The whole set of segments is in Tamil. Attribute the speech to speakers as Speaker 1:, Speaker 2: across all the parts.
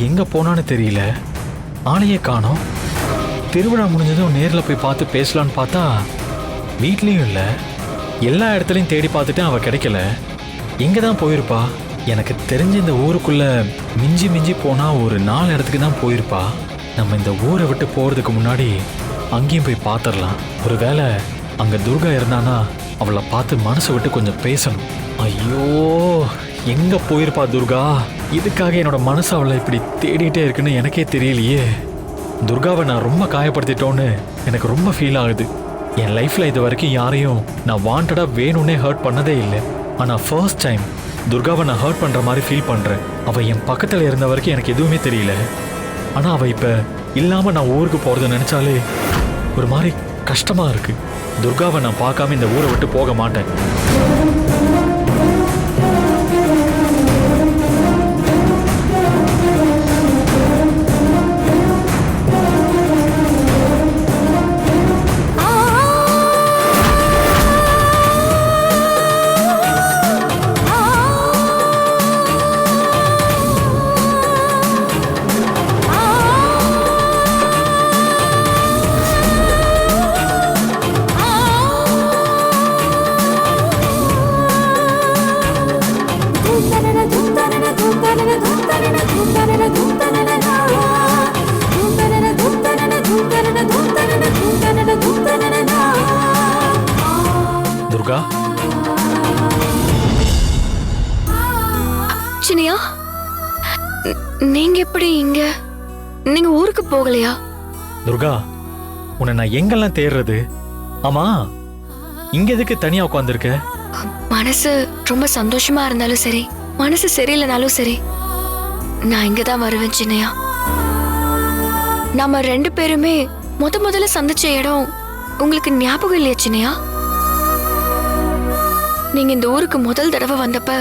Speaker 1: எங்கே எங்க போனான்னு தெரியல. ஆளையே காணோம். திருவிழா முடிஞ்சதும் நேரில் போய் பார்த்து பேசலான்னு பார்த்தா வீட்லேயும் இல்லை. எல்லா இடத்துலையும் தேடி பார்த்துட்டு அவள் கிடைக்கல. எங்கே தான் போயிருப்பா. எனக்கு தெரிஞ்ச இந்த ஊருக்குள்ளே மிஞ்சி மிஞ்சி போனால் ஒரு நாலு இடத்துக்கு தான் போயிருப்பா. நம்ம இந்த ஊரை விட்டு போகிறதுக்கு முன்னாடி அங்கேயும் போய் பார்த்துடலாம் ஒருவேளை அங்கே துர்கா இருந்தானா அவளை பார்த்து மனசை விட்டு கொஞ்சம் பேசணும். ஐயோ! எங்க போயிருப்பா துர்கா? இதுக்காக என்னோட மனசு அவளை இப்படி தேடிட்டே இருக்குன்னு எனக்கே தெரியலையே. துர்காவை நான் ரொம்ப காயப்படுத்திட்டோன்னு எனக்கு ரொம்ப ஃபீல் ஆகுது. என் லைஃப்ல இது வரைக்கும் யாரையும் நான் வாண்டடா வேணும்னே ஹர்ட் பண்ணதே இல்லை. ஆனால் ஃபர்ஸ்ட் டைம் துர்காவை நான் ஹர்ட் பண்ற மாதிரி ஃபீல் பண்றேன். அவள் என் பக்கத்தில் இருந்த வரைக்கும் எனக்கு எதுவுமே தெரியல. ஆனால் அவள் இப்போ இல்லாமல் நான் ஊருக்கு போகிறத நினச்சாலே ஒரு மாதிரி கஷ்டமாக இருக்குது துர்காவை நான் பார்க்காம இந்த ஊரை விட்டு போக மாட்டேன்.
Speaker 2: ந- நீங்க எப்படி இங்க? நீங்க ஊருக்கு போகலையா?
Speaker 1: துர்கா உன்னை நான் எங்கெல்லாம் தேடுறது ஆமா இங்க எதுக்கு தனியா உட்காந்துருக்க
Speaker 2: மனசு ரொம்ப சந்தோஷமா இருந்தாலும் சரி மனசு சரியில்லைனாலும் சரி நான் இங்க தான் வருவேன் சின்னையா. நாம ரெண்டு பேருமே முத முதல்ல சந்திச்ச இடம் உங்களுக்கு ஞாபகம் இல்லையா சின்னையா? நீங்க இந்த ஊருக்கு முதல் தடவை வந்தப்ப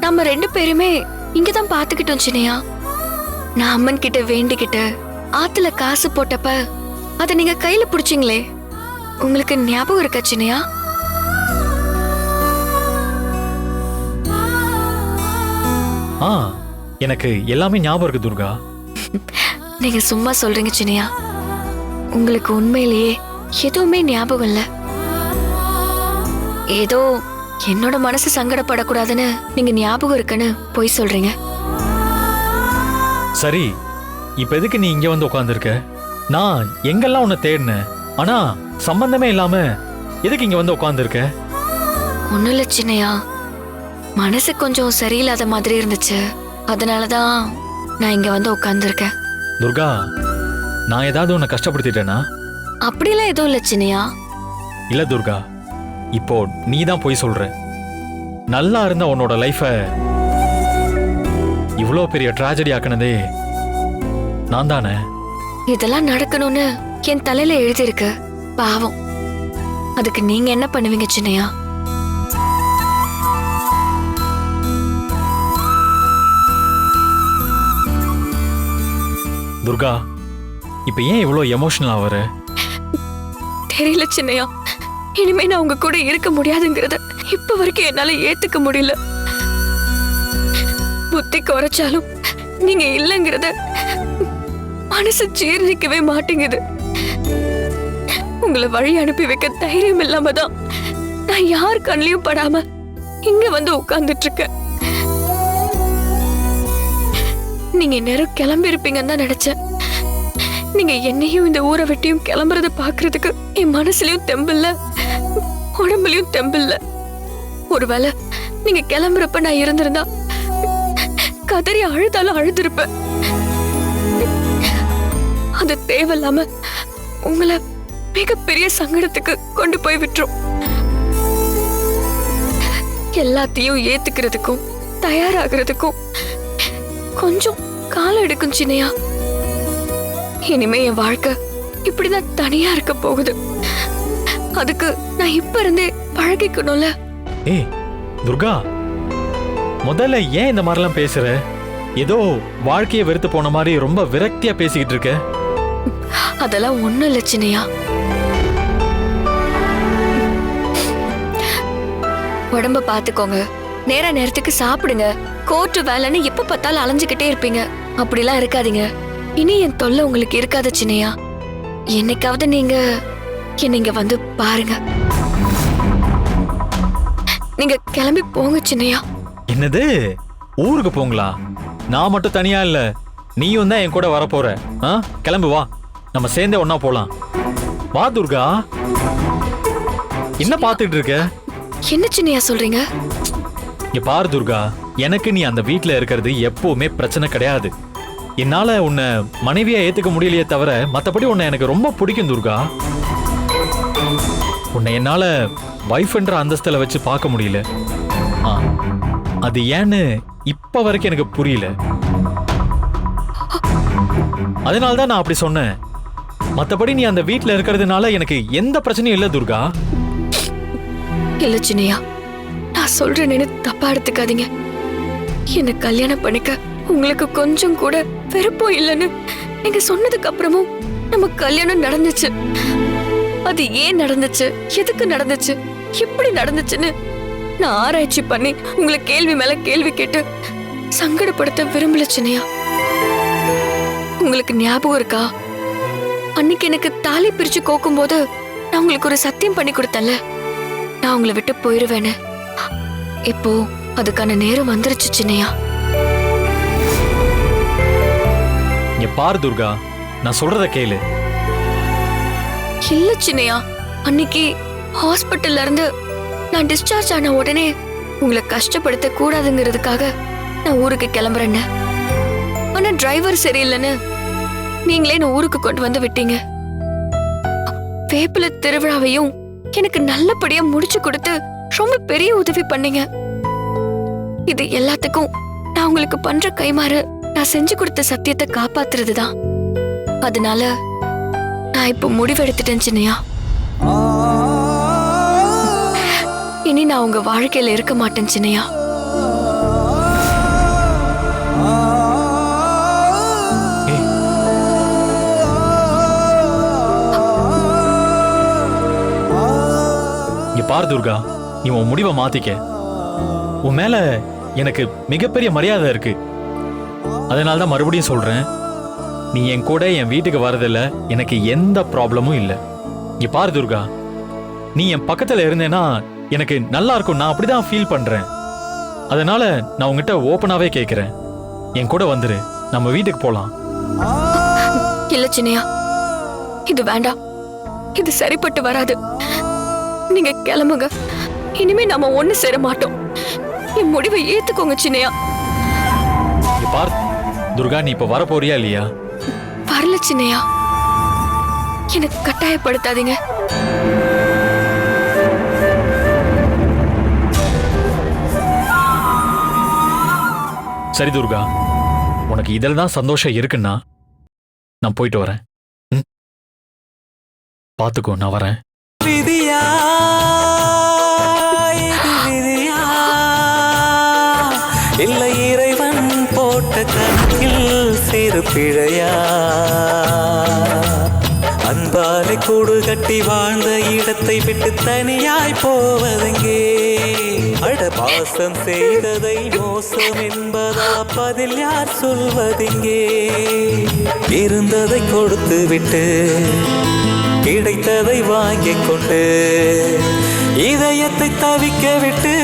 Speaker 2: நம்ம ரெண்டு பேருமே இங்க தான் பாத்துக்கிட்டோம் சின்னையா. நான் அம்மன் கிட்ட வேண்டிக்கிட்டு ஆத்துல காசு போட்டப்ப அதை நீங்க கையில புடிச்சீங்களே. உங்களுக்கு ஞாபகம் இருக்கா சின்னையா?
Speaker 1: ஆ எனக்கு எல்லாமே ஞாபகம் இருக்கு துர்கா.
Speaker 2: நீங்க சும்மா சொல்றீங்க சின்னையா. உங்களுக்கு உண்மையிலேயே எதுவுமே ஞாபகம் இல்ல. ஏதோ என்னோட மனசு சங்கடப்படக்கூடாதுன்னு நீங்க ஞாபகம் இருக்குன்னு பொய் சொல்றீங்க.
Speaker 1: சரி இப்ப எதுக்கு நீ இங்க வந்து உட்காந்துருக்க நான் எங்கெல்லாம் உன்னை தேடினேன்? ஆனா சம்பந்தமே இல்லாம எதுக்கு இங்க வந்து உட்காந்துருக்க
Speaker 2: ஒண்ணும் இல்ல சின்னையா. மனசு கொஞ்சம் சரியில்லாத மாதிரி இருந்துச்சு. அதனாலதான் நான் இங்க வந்து உட்கார்ந்துருக்கேன்
Speaker 1: துர்கா நான் ஏதாவது உன்னை கஷ்டப்படுத்திட்டேனா?
Speaker 2: அப்படிலாம் எதுவும் இல்ல சின்னையா.
Speaker 1: இல்ல துர்கா இப்போ நீ தான் போய் சொல்ற. நல்லா இருந்த உன்னோட லைஃப இவ்வளோ பெரிய ட்ராஜடி ஆக்குனதே நான் தானே?
Speaker 2: இதெல்லாம் நடக்கணும்னு என் தலையில எழுதியிருக்கு. பாவம். அதுக்கு நீங்க என்ன பண்ணுவீங்க சின்னையா?
Speaker 1: துர்கா இப்போ ஏன் இவ்வளோ எமோஷனல் ஆவற
Speaker 2: தெரியல சின்னையா. இனிமே நான் உங்க கூட இருக்க முடியாதுங்கிறத இப்ப வரைக்கும் என்னால ஏத்துக்க முடியல. புத்தி குறைச்சாலும் நீங்க இல்லைங்கிறத மனசு ஜீர்ணிக்கவே மாட்டேங்குது. உங்களை வழி அனுப்பி வைக்க தைரியம் இல்லாம தான் நான் யார் கண்ணிலையும் படாம இங்க வந்து உட்கார்ந்துட்டு இருக்கேன் நீங்க நேரம் கிளம்பி இருப்பீங்கன்னு தான் நினைச்சேன். நீங்க என்னையும் இந்த ஊரை விட்டியும் கிளம்புறத பாக்குறதுக்கு என் மனசுலயும் தெம்பில்ல. உடம்புலயும் தெம்பில்ல. ஒருவேளை நீங்க கிளம்புறப்ப நான் இருந்திருந்தா கதறி அழுதாலும் அழுதுருப்பேன். அது தேவையில்லாம உங்களை மிகப்பெரிய சங்கடத்துக்கு கொண்டு போய் விட்டுரும். எல்லாத்தையும் ஏத்துக்கிறதுக்கும் தயாராகிறதுக்கும் கொஞ்சம் காலம் எடுக்கும் சின்னையா. இனிமே என் வாழ்க்கை இப்படிதான் தனியா இருக்க போகுது. அதுக்கு நான் இப்ப இருந்தே பழகிக்கணும்ல.
Speaker 1: ஏய் துர்கா முதல்ல ஏன் இந்த மாதிரிலாம் பேசுற? ஏதோ வாழ்க்கையை வெறுத்து போன மாதிரி ரொம்ப விரக்தியா பேசிக்கிட்டு இருக்க.
Speaker 2: அதெல்லாம் ஒண்ணும் இல்ல சின்னையா. உடம்ப பாத்துக்கோங்க. நேர நேரத்துக்கு சாப்பிடுங்க. கோர்ட்டு வேலைன்னு எப்ப பார்த்தாலும் அலைஞ்சுக்கிட்டே இருப்பீங்க. அப்படிலாம் இருக்காதீங்க. இனி என் தொல்லை உங்களுக்கு இருக்காத சின்னையா. என்னைக்காவது நீங்க இங்க வந்து பாருங்க. நீங்க கிளம்பி போங்க சின்னையா.
Speaker 1: என்னது? ஊருக்கு போங்களா? நான் மட்டும் தனியா இல்ல. நீயும் தான் என் கூட வர போற. ஆ? கிளம்பு வா. நம்ம சேர்ந்தே ஒண்ணா போலாம். வா துர்கா. என்ன பார்த்துட்டு இருக்க?
Speaker 2: என்ன சின்னையா சொல்றீங்க?
Speaker 1: இங்க பாரு துர்கா. எனக்கு நீ அந்த வீட்ல இருக்கிறது எப்பவுமே பிரச்சனை கிடையாது. என்னால உன்னை மனைவியா ஏத்துக்க முடியலையே தவிர மத்தபடி உன்னை எனக்கு ரொம்ப பிடிக்கும் துர்கா. உன்னை என்னால வைஃப்ன்ற அந்தஸ்தில் வச்சு பார்க்க முடியல. ஆ, அது ஏன்னு இப்ப வரைக்கும் எனக்கு புரியல. அதனால தான் நான் அப்படி சொன்னேன். மத்தபடி நீ அந்த வீட்டில் இருக்கிறதுனால எனக்கு எந்த பிரச்சனையும் இல்ல துர்கா.
Speaker 2: இல்ல சின்னையா. நான் சொல்றேன்னு தப்பா எடுத்துக்காதீங்க. என்ன கல்யாணம் பண்ணிக்க உங்களுக்கு கொஞ்சம் கூட வெறுப்போ இல்லைன்னு நீங்க சொன்னதுக்கு அப்புறமும் நம்ம கல்யாணம் நடந்துச்சு. அது ஏன் நடந்துச்சு? எதுக்கு நடந்துச்சு? எப்படி நடந்துச்சுன்னு நான் ஆராய்ச்சி பண்ணி உங்களை கேள்வி மேல கேள்வி கேட்டு சங்கடப்படுத்த விரும்பல சின்னையா. உங்களுக்கு ஞாபகம் இருக்கா? அன்னைக்கு எனக்கு தாலி பிரிச்சு கோக்கும் போது நான் உங்களுக்கு ஒரு சத்தியம் பண்ணி கொடுத்தேன்ல. நான் உங்களை விட்டு போயிருவேன்னு. இப்போ அதுக்கான நேரம் வந்துருச்சு சின்னையா.
Speaker 1: இங்க பாரு துர்கா. நான் சொல்றத கேளு.
Speaker 2: இல்ல சின்னையா. அன்னைக்கு ஹாஸ்பிட்டல்ல இருந்து நான் டிஸ்சார்ஜ் ஆன உடனே உங்களை கஷ்டப்படுத்த கூடாதுங்கிறதுக்காக நான் ஊருக்கு கிளம்புறேன்னு. ஆனா டிரைவர் சரியில்லைன்னு நீங்களே நான் ஊருக்கு கொண்டு வந்து விட்டீங்க. வேப்பில திருவிழாவையும் எனக்கு நல்லபடியா முடிச்சு கொடுத்து ரொம்ப பெரிய உதவி பண்ணீங்க. இது எல்லாத்துக்கும் நான் உங்களுக்கு பண்ற கைமாறு நான் செஞ்சு கொடுத்த சத்தியத்தை காப்பாத்துறதுதான். அதனால நான் இப்போ முடிவெடுத்துட்டேன் சின்னையா. இனி நான் உங்க வாழ்க்கையில இருக்க மாட்டேன் சின்னையா.
Speaker 1: பார் துர்கா. நீ உன் முடிவை மாத்திக்க. உன் மேல எனக்கு மிகப்பெரிய மரியாதை இருக்கு. அதனால தான் மறுபடியும் சொல்றேன். நீ என் கூட என் வீட்டுக்கு வரதில்ல எனக்கு எந்த ப்ராப்ளமும் இல்லை. இங்க பாரு துர்கா. நீ என் பக்கத்துல இருந்தேன்னா எனக்கு நல்லா இருக்கும் நான் அப்படிதான் ஃபீல் பண்றேன். அதனால நான் உங்ககிட்ட ஓப்பனாவே கேட்கிறேன் என் கூட வந்துரு நம்ம வீட்டுக்கு போலாம்.
Speaker 2: இல்ல சின்னையா. இது வேண்டாம். இது சரிப்பட்டு வராது. நீங்க கிளம்புங்க. இனிமே நாம ஒண்ணு சேர மாட்டோம். என் முடிவை ஏத்துக்கோங்க சின்னையா.
Speaker 1: இங்க பார். துர்கா நீ இப்ப வர போறியா இல்லையா?
Speaker 2: வரல சின்னையா எனக்கு கட்டாயப்படுத்தாதீங்க.
Speaker 1: சரி துர்கா உனக்கு இதில் தான் சந்தோஷம் இருக்குன்னா நான் போயிட்டு வரேன். ம்? பாத்துக்கோ நான் வரேன்.
Speaker 3: விதியா சிறு பிழையா? அன்பாலை கூடு கட்டி வாழ்ந்த இடத்தை விட்டு தனியாய் போவதெங்கே? அட பாசம் செய்ததை மோசம் என்பதா? பதில் யார் சொல்வதெங்கே? இருந்ததை கொடுத்து விட்டு கிடைத்ததை வாங்கிக் கொண்டு இதயத்தை தவிக்க விட்டு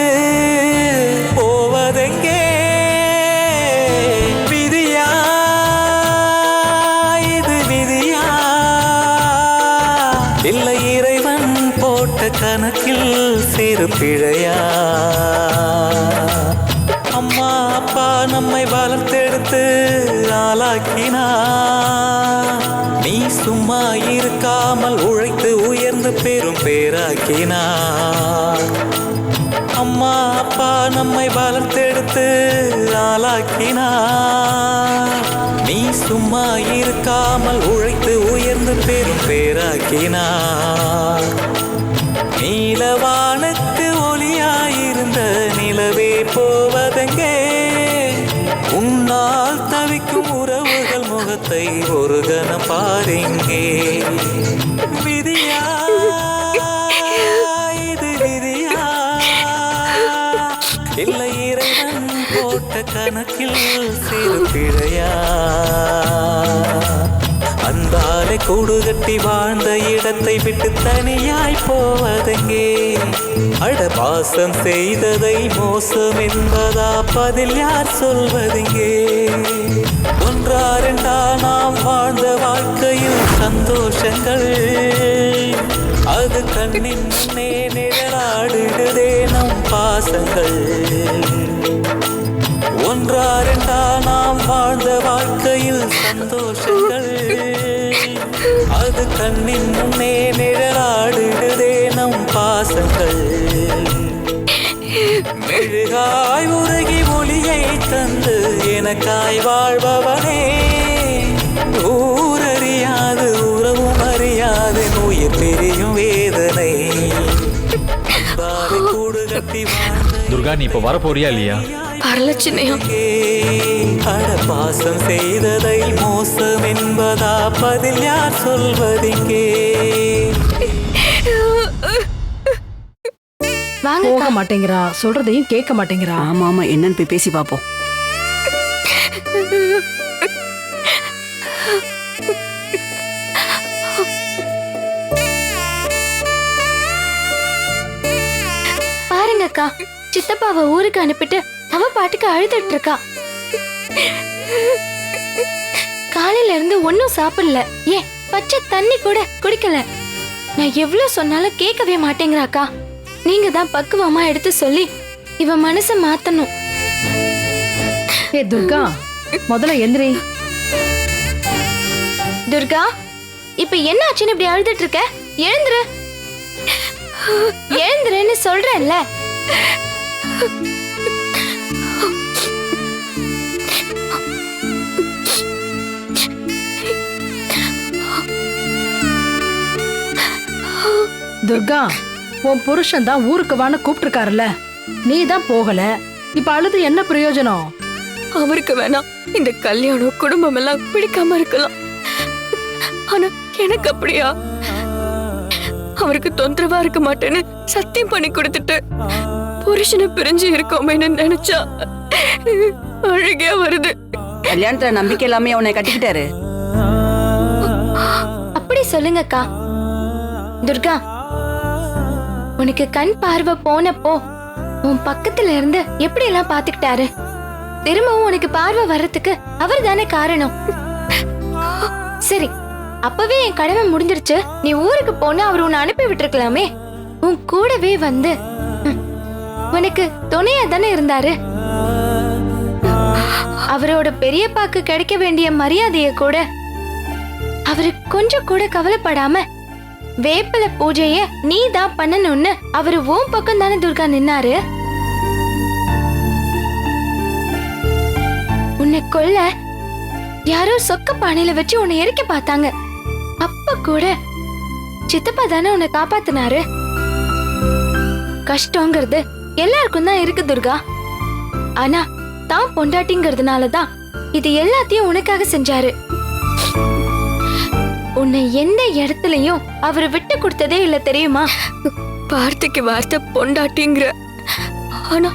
Speaker 3: இல்லை இறைவன் போட்ட கணக்கில் சிறு பிழையா? அம்மா அப்பா நம்மை வளர்த்தெடுத்து ஆளாக்கினா? நீ சும்மா இருக்காமல் உழைத்து உயர்ந்து பெரும் பேராக்கினா? அம்மா அப்பா நம்மை வளர்த்தெடுத்து ஆளாக்கினா? நீ சும்மா இருக்காமல் உழைத்து உயர்ந்து பெரும் பேராக்கினார் நீலவானுக்கு ஒளியாயிருந்த நிலவே போவதெங்கே? உன்னால் தவிக்கும் உறவுகள் முகத்தை ஒரு கணம் பாருங்கே விதியா போட்ட கணக்கில் சிறு பிழையா? அன்பாலே கூடு கட்டி வாழ்ந்த இடத்தை விட்டு தனியாய் போவதெங்கே? அட பாசம் செய்ததை மோசம் என்பதா பதில் யார் சொல்வதெங்கே? ஒன்றா ரெண்டா நாம் வாழ்ந்த வாழ்க்கையில் சந்தோஷங்கள். அது கண்ணின் முன்னே நிழலாடுதே நம் பாசங்கள். அது இன்னுமே நிழலாடுதே நம் பாசங்கள். மெழுகாய் உருகி ஒளியை தந்து எனக்காய் வாழ்பவனே. ஊரறியாது உறவும் அறியாது உயிர் பிரியும் வேதனை.
Speaker 1: துர்கா நீ இப்ப வரப்போறியா இல்லையா?
Speaker 3: பாசம் செய்ததை மோசம் என்பதா பதில் யார் சொல்வதிங்கே?
Speaker 4: வாங்க
Speaker 5: போக மாட்டேங்கிறா. சொல்றதையும் கேட்க மாட்டேங்கிறா.
Speaker 6: ஆமா ஆமா என்னன்னு போய் பேசி பாப்போம்.
Speaker 4: பாருங்க அக்கா சித்தப்பாவை ஊருக்கு அனுப்பிட்டு அவ பாட்டுக்கு அழுதுட்டு இருக்கா காலையில இருந்து ஒன்னும் சாப்பிடல. ஏன் பச்சை தண்ணி கூட குடிக்கல. நான் எவ்வளவு சொன்னாலும் கேட்கவே மாட்டேங்கிறாக்கா நீங்க தான் பக்குவமா எடுத்து சொல்லி இவ மனச மாத்தணும்.
Speaker 5: ஏ துர்கா முதல்ல எந்திரி.
Speaker 4: துர்கா இப்ப என்ன ஆச்சுன்னு இப்படி அழுதுட்டு இருக்க எழுந்துரு. எழுந்துருன்னு சொல்றேன்ல.
Speaker 5: துர்கா உன் புருஷன் தான் ஊருக்கு வான்னு கூப்பிட்டுருக்காருல்ல. நீ தான் போகல. இப்ப அழுது என்ன பிரயோஜனம்?
Speaker 4: அவருக்கு வேணாம். இந்த கல்யாணம் குடும்பம் எல்லாம் பிடிக்காம இருக்கலாம். ஆனா எனக்கு அப்படியா? அவருக்கு தொந்தரவா இருக்க மாட்டேன்னு சத்தியம் பண்ணி கொடுத்துட்டு புருஷனை பிரிஞ்சு இருக்கோமேன்னு நினைச்சா அழுகையா வருது.
Speaker 6: கல்யாணத்துல நம்பிக்கை இல்லாம உன்னை கட்டிக்கிட்டாரு.
Speaker 4: அப்படி சொல்லுங்கக்கா. துர்கா உனக்கு கண் பார்வை போனப்போ உன் பக்கத்துல இருந்து எப்படி எல்லாம் பாத்துக்கிட்டாரு திரும்பவும் உனக்கு பார்வை வர்றதுக்கு அவர் தானே காரணம். சரி அப்பவே என் கடமை முடிஞ்சிருச்சு. நீ ஊருக்கு போனா அவர் உன்னை அனுப்பி விட்டுருக்கலாமே. உன் கூடவே வந்து உனக்கு துணையா தானே இருந்தாரு? அவரோட பெரியப்பாக்கு கிடைக்க வேண்டிய மரியாதைய கூட அவரு கொஞ்சம் கூட கவலைப்படாம வேப்பில பூஜைய நீ தான் பண்ணணும்னு அவரு ஓம் பக்கம் தானே துர்கா நின்னாரு? உன்னை கொல்ல யாரோ சொக்க பானையில வச்சு உன்னை எரிக்க பார்த்தாங்க. அப்ப கூட சித்தப்பா தானே உன்னை காப்பாத்தினாரு? கஷ்டங்கிறது எல்லாருக்கும் தான் இருக்கு துர்கா. ஆனா தான் பொண்டாட்டிங்கிறதுனால தான் இது எல்லாத்தையும் உனக்காக செஞ்சாரு. உன்னை எந்த இடத்துலயும் அவர் விட்டு கொடுத்ததே இல்ல தெரியுமா? வார்த்தைக்கு வார்த்தை பொண்டாட்டிங்கிற. ஆனா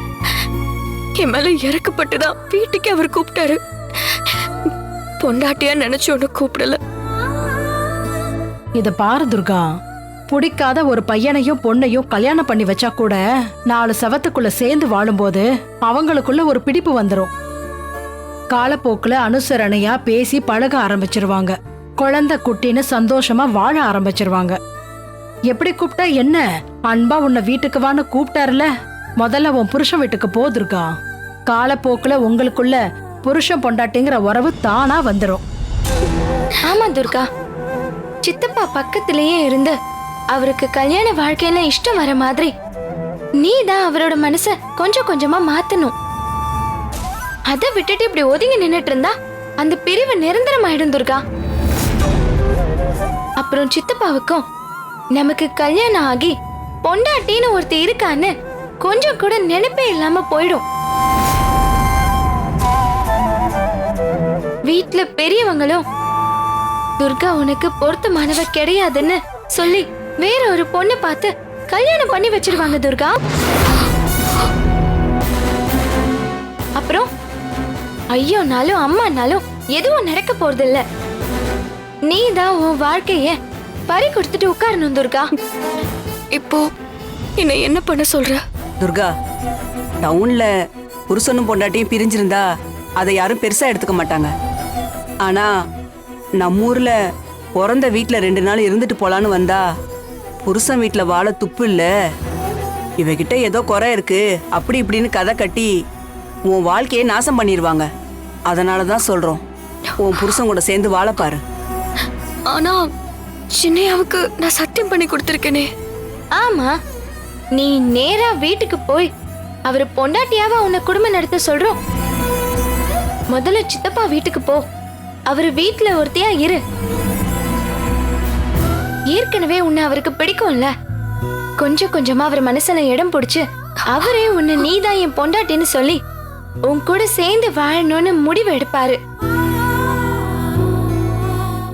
Speaker 4: என் மேல இறக்கப்பட்டுதான் வீட்டுக்கு அவர் கூப்பிட்டாரு. பொண்டாட்டியா நினைச்சு ஒண்ணு கூப்பிடல.
Speaker 5: இத பாரு துர்கா. பிடிக்காத ஒரு பையனையும் பொண்ணையும் கல்யாணம் பண்ணி வச்சா கூட நாலு செவத்துக்குள்ள சேர்ந்து வாழும்போது அவங்களுக்குள்ள ஒரு பிடிப்பு வந்துரும். காலப்போக்குல அனுசரணையா பேசி பழக ஆரம்பிச்சிருவாங்க. குழந்தை குட்டின்னு சந்தோஷமா வாழ ஆரம்பிச்சிருவாங்க. எப்படி கூப்பிட்டா என்ன? அன்பா உன்னை வீட்டுக்கு வான்னு கூப்பிட்டாருல? முதல்ல உன் புருஷன் வீட்டுக்கு போதுருக்கா? காலப்போக்கில் காலப்போக்குல உங்களுக்குள்ள புருஷன் பொண்டாட்டிங்கிற உறவு தானா வந்துடும்
Speaker 4: ஆமா துர்கா. சித்தப்பா பக்கத்திலேயே இருந்து அவருக்கு கல்யாண வாழ்க்கையில இஷ்டம் வர மாதிரி நீ தான் அவரோட மனச கொஞ்சம் கொஞ்சமா மாத்தணும். அதை விட்டுட்டு இப்படி ஒதுங்கி நின்னுட்டு இருந்தா அந்த பிரிவு நிரந்தரமாயிடும் துர்கா. அப்புறம் சித்தப்பாவுக்கும் நமக்கு கல்யாணம் ஆகி பொண்டாட்டின்னு ஒருத்தர் இருக்கான்னு கொஞ்சம் கூட நினைப்பே இல்லாம போயிடும். வீட்ல பெரியவங்களும் துர்கா உனக்கு பொருத்தமானவ கிடையாதுன்னு சொல்லி வேற ஒரு பொண்ணு பார்த்து கல்யாணம் பண்ணி வச்சிருவாங்க துர்கா. அப்புறம் ஐயோனாலும் அம்மானாலும் எதுவும் நடக்க போறதில்லை. நீ தான் உன் வாழ்க்கைய பறி கொடுத்துட்டு உட்காரணும் துர்கா.
Speaker 2: இப்போ என்னை என்ன பண்ண சொல்ற?
Speaker 6: துர்கா டவுன்ல புருஷனும் பொண்டாட்டியும் பிரிஞ்சிருந்தா அதை யாரும் பெருசா எடுத்துக்க மாட்டாங்க. ஆனா நம்ம ஊர்ல பிறந்த வீட்ல ரெண்டு நாள் இருந்துட்டு போலான்னு வந்தா புருஷன் வீட்ல வாழ துப்பு இல்ல. இவகிட்ட ஏதோ குறை இருக்கு அப்படி இப்படின்னு கதை கட்டி உன் வாழ்க்கையை நாசம் பண்ணிடுவாங்க அதனால தான் சொல்றோம் உன் புருஷன் கூட சேர்ந்து வாழ பாரு.
Speaker 2: ஆனா சின்னையாவுக்கு நான் சத்தியம் பண்ணி கொடுத்துருக்கேனே.
Speaker 4: ஆமா. நீ நேரா வீட்டுக்கு போய் அவர் பொண்டாட்டியாவ உன்னை குடும்பம் நடத்த சொல்றோம். முதல்ல சித்தப்பா வீட்டுக்கு போ. அவர் வீட்டுல ஒருத்தியா இரு. ஏற்கனவே உன்னை அவருக்கு பிடிக்கும்ல. கொஞ்சம் கொஞ்சமா அவர் மனசுல இடம் பிடிச்சு அவரே உன்னை நீதான் என் பொண்டாட்டின்னு சொல்லி உன் கூட சேர்ந்து வாழணும்னு முடிவு எடுப்பாரு.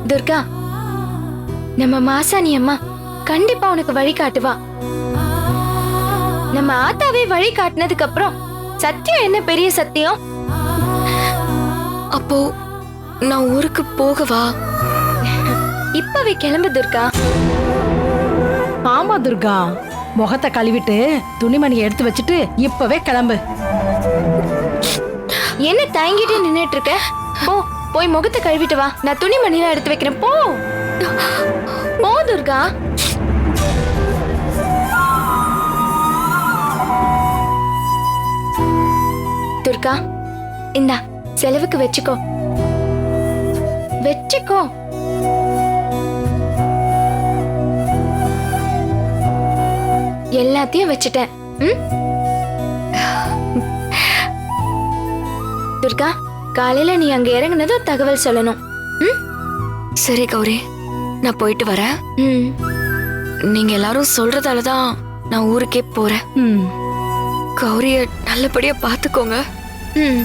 Speaker 4: துர்கா நம்ம மாசாணி அம்மா கண்டிப்பா உனக்கு வழி காட்டுவா. நம்ம ஆத்தாவே வழி காட்டினதுக்கு அப்புறம் சத்தியம் என்ன பெரிய சத்தியம்?
Speaker 2: அப்போ நான் ஊருக்கு போகவா?
Speaker 4: இப்பவே கிளம்பு துர்கா.
Speaker 5: ஆமா துர்கா. முகத்தை கழுவிட்டு துணிமணியை எடுத்து வச்சுட்டு இப்பவே கிளம்பு.
Speaker 4: என்ன தயங்கிட்டு நின்னுட்டு இருக்க? போ போய் முகத்தை கழுவிட்டு வா. நான் துணிமணிலாம் எடுத்து வைக்கிறேன். போ. போ துர்கா. துர்கா இந்தா செலவுக்கு வச்சுக்கோ. வச்சுக்கோ. எல்லாத்தையும் வச்சுட்டேன். ம்? துர்கா காலையில நீ அங்க இறங்குனதும் தகவல் சொல்லணும். ம்?
Speaker 2: சரி கௌரி. நான் போயிட்டு வரேன்.
Speaker 4: ம்.
Speaker 2: நீங்க எல்லாரும் சொல்றதால தான் நான் ஊருக்கே போறேன்.
Speaker 5: ம்.
Speaker 2: கௌரிய நல்லபடியா பாத்துக்கோங்க
Speaker 4: ம்.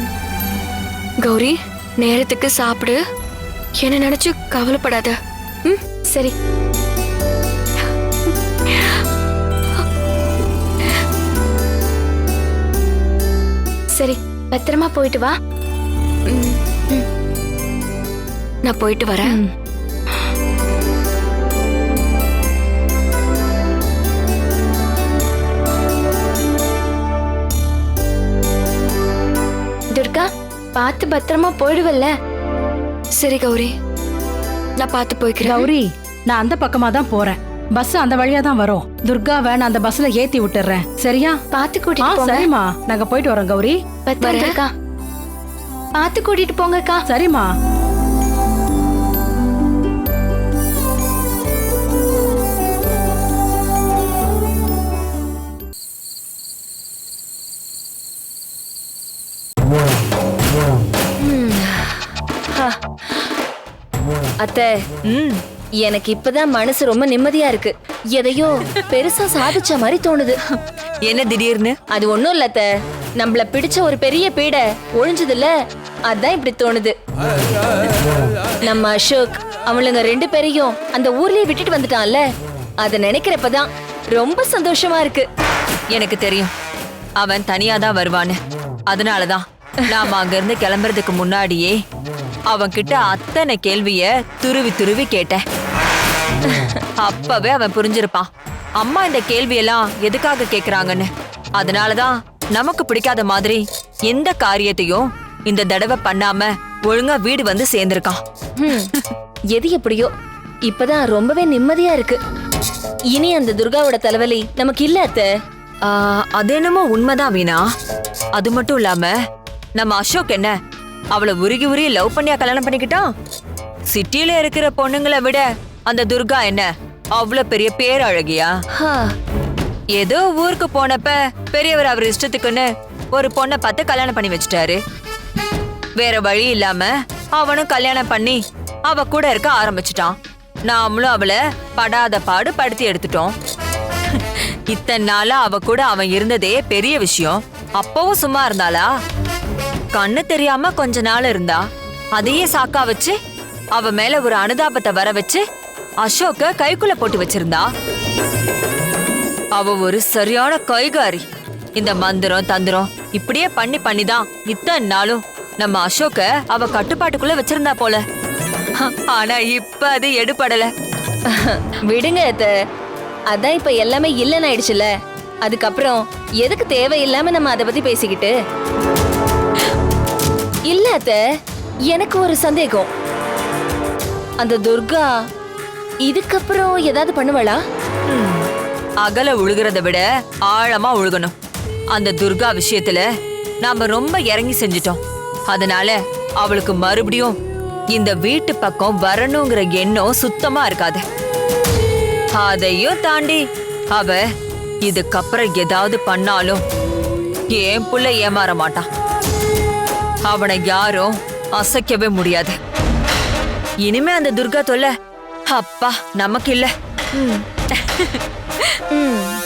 Speaker 2: கௌரி நேரத்துக்கு சாப்பிடு. என்ன நினைச்சு கவலைப்படாத. ம்?
Speaker 4: சரி. சரி பத்திரமா போயிட்டு வா.
Speaker 2: நான் போயிட்டு வரேன்.
Speaker 4: பார்த்து பத்திரமா போயிடுவல்ல?
Speaker 2: சரி கௌரி. நான் பார்த்து போய்க்கிறேன்.
Speaker 5: கௌரி நான் அந்த பக்கமா தான் போறேன். பஸ் அந்த வழியா தான் வரும். துர்காவை நான் அந்த பஸ்ல ஏத்தி விட்டுறேன். சரியா?
Speaker 4: பார்த்து கூட்டிட்டு போங்க.
Speaker 5: சரிம்மா. நாங்க போயிட்டு வரோம் கௌரி.
Speaker 4: துர்கா பார்த்து கூட்டிட்டு போங்கக்கா.
Speaker 5: சரிம்மா.
Speaker 7: அத்தை எனக்கு இப்பதான் மனசு ரொம்ப நிம்மதியா இருக்கு. எதையோ பெருசா சாதிச்ச மாதிரி தோணுது.
Speaker 8: என்ன திடீர்னு?
Speaker 7: அது ஒண்ணும் இல்ல அத்தை. நம்மள பிடிச்ச ஒரு பெரிய பீடை ஒழிஞ்சதுல அதான் இப்படி தோணுது. நம்ம அசோக் அவளுங்க ரெண்டு பேரையும் அந்த ஊர்லயே விட்டுட்டு வந்துட்டான்ல. அத நினைக்கிறப்பதான் ரொம்ப சந்தோஷமா இருக்கு.
Speaker 8: எனக்கு தெரியும். அவன் தனியா தான் வருவான்னு. அதனாலதான். நாம அங்க இருந்து கிளம்புறதுக்கு முன்னாடியே அவன் கிட்ட அத்தனை கேள்விய துருவி துருவி கேட்டேன். அப்பவே அவன் புரிஞ்சிருப்பான். அம்மா இந்த கேள்வியெல்லாம் எதுக்காக கேக்குறாங்கன்னு. அதனாலதான் நமக்கு பிடிக்காத மாதிரி எந்த காரியத்தையும் இந்த தடவை பண்ணாம ஒழுங்கா வீடு வந்து சேர்ந்திருக்கான்.
Speaker 7: எது எப்படியோ இப்பதான் ரொம்பவே நிம்மதியா இருக்கு. இனி அந்த துர்காவோட தலைவலி நமக்கு இல்ல அத்தை.
Speaker 8: அது என்னமோ உண்மைதான் வீணா. அது மட்டும் இல்லாம நம்ம அசோக் என்ன அவளை உருகி உருகி லவ் பண்ணியா கல்யாணம் பண்ணிக்கிட்டான் சிட்டில இருக்கிற பொண்ணுங்களை விட அந்த துர்கா என்ன? அவ்வளவு பெரிய பேரழகியா? ஏதோ ஊருக்கு போனப்ப பெரியவர் அவர் இஷ்டத்துக்குன்னு ஒரு பொண்ணை பார்த்து கல்யாணம் பண்ணி வச்சுட்டாரு. வேற வழி இல்லாம அவனும் கல்யாணம் பண்ணி அவ கூட இருக்க ஆரம்பிச்சிட்டான். நாமளும் அவளை படாத பாடு படுத்தி எடுத்துட்டோம். இத்தனை நாளா அவ கூட அவன் இருந்ததே பெரிய விஷயம். அப்பவும் சும்மா இருந்தாளா? கண்ணு தெரியாம கொஞ்ச நாள் இருந்தா அதையே சாக்கா வச்சு அவ மேல ஒரு அனுதாபத்தை வர வச்சு அசோக்க கைக்குள்ள போட்டு வச்சிருந்தா. அவ ஒரு சரியான கைகாரி. இந்த மந்திரம் தந்திரம் இப்படியே பண்ணி பண்ணிதான் இத்தனை நாளும் நம்ம அசோக்க அவ கட்டுப்பாட்டுக்குள்ள வச்சிருந்தா போல. ஆனா இப்ப அது எடுபடல.
Speaker 7: விடுங்க அத்த. அதான் இப்ப எல்லாமே இல்லைன்னு ஆயிடுச்சுல. அதுக்கப்புறம் எதுக்கு தேவையில்லாம நம்ம அதை பத்தி பேசிக்கிட்டு? இல்ல அத்த எனக்கு ஒரு சந்தேகம். அந்த துர்கா இதுக்கப்புறம் ஏதாவது பண்ணுவாளா?
Speaker 8: அகல உழுகிறத விட ஆழமா உழுகணும். அந்த துர்கா விஷயத்துல நாம ரொம்ப இறங்கி செஞ்சிட்டோம். அதனால அவளுக்கு மறுபடியும் இந்த வீட்டு பக்கம் வரணுங்கிற எண்ணம் சுத்தமா இருக்காது. அதையும் தாண்டி அவ இதுக்கப்புறம் ஏதாவது பண்ணாலும் என் புள்ள ஏமாற மாட்டான் அவனை யாரும் அசைக்கவே முடியாது. இனிமே அந்த துர்கா தொல்லை அப்பா நமக்கு இல்ல. ம்.
Speaker 7: ம்.